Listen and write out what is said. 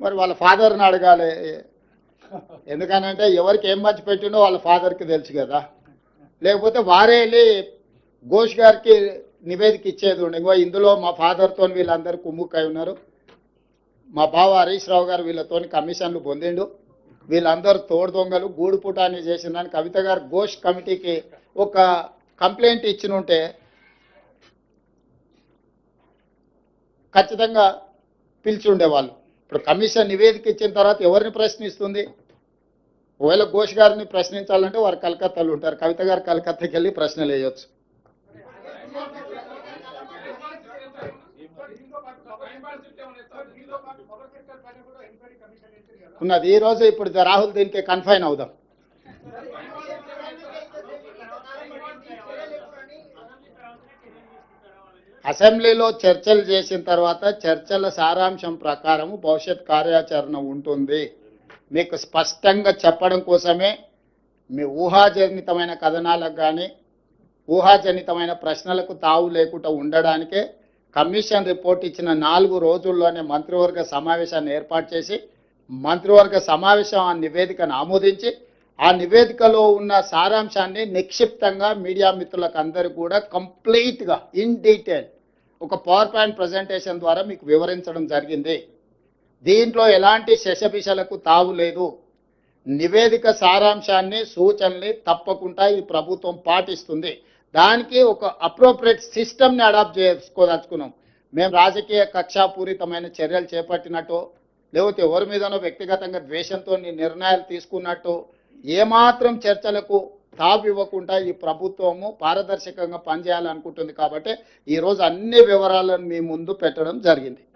మరి వాళ్ళ ఫాదర్ని అడగాలి. ఎందుకనంటే ఎవరికి ఏం మంచి పెట్టిండో వాళ్ళ ఫాదర్కి తెలుసు కదా. లేకపోతే వారే వెళ్ళి ఘోష్ గారికి నివేదిక ఇచ్చేది ఉండే. ఇంకో ఇందులో మా ఫాదర్తో వీళ్ళందరూ కుమ్ముక్కై ఉన్నారు. మా బావ హరీష్ రావు గారు వీళ్ళతో కమిషన్లు పొందిండు. వీళ్ళందరూ తోడు దొంగలు గూడు పుటాన్ని చేసిందని కవిత గారు ఘోష్ కమిటీకి ఒక కంప్లైంట్ ఇచ్చిన ఉంటే ఖచ్చితంగా పిలిచి ఉండేవాళ్ళు ఇప్పుడు కమిషన్ నివేదిక ఇచ్చిన తర్వాత ఎవరిని ప్రశ్నిస్తుంది? ఒకవేళ ఘోష్ గారిని ప్రశ్నించాలంటే వారు కలకత్తాలో ఉంటారు. కవిత గారు కలకత్తాకి వెళ్ళి ప్రశ్నలు వేయొచ్చు. ఉన్నది. ఈ రోజు ఇప్పుడు రాహుల్ దీనికి కన్ఫైన్ అవుదాం. అసెంబ్లీలో చర్చలు చేసిన తర్వాత చర్చల సారాంశం ప్రకారం భవిష్యత్ కార్యాచరణ ఉంటుంది. మీకు స్పష్టంగా చెప్పడం కోసమే మీ ఊహాజనితమైన కథనాలకు కానీ ఊహాజనితమైన ప్రశ్నలకు తావు లేకుండా ఉండడానికే కమిషన్ రిపోర్ట్ ఇచ్చిన నాలుగు రోజుల్లోనే మంత్రివర్గ సమావేశాన్ని ఏర్పాటు చేసి మంత్రివర్గ సమావేశం ఆ నివేదికను ఆమోదించి ఆ నివేదికలో ఉన్న సారాంశాన్ని నిక్షిప్తంగా మీడియా మిత్రులకు అందరూ కూడా కంప్లీట్గా ఇన్ డీటెయిల్ ఒక పవర్ పాయింట్ ప్రజెంటేషన్ ద్వారా మీకు వివరించడం జరిగింది. దీంట్లో ఎలాంటి శశపిశలకు తావు లేదు. నివేదిక సారాంశాన్ని సూచనల్ని తప్పకుండా ఈ ప్రభుత్వం పాటిస్తుంది. దానికి ఒక అప్రోప్రియేట్ సిస్టమ్ని అడాప్ట్ చేసుకోదలుచుకున్నాం. మేము రాజకీయ కక్షాపూరితమైన చర్యలు చేపట్టినట్టు లేకపోతే ఎవరి మీదనో వ్యక్తిగతంగా ద్వేషంతో నిర్ణయాలు తీసుకున్నట్టు ఏమాత్రం చర్చలకు తావివ్వకుండా ఇవ్వకుండా ఈ ప్రభుత్వము పారదర్శకంగా పనిచేయాలనుకుంటుంది కాబట్టి ఈరోజు అన్ని వివరాలను మీ ముందు పెట్టడం జరిగింది.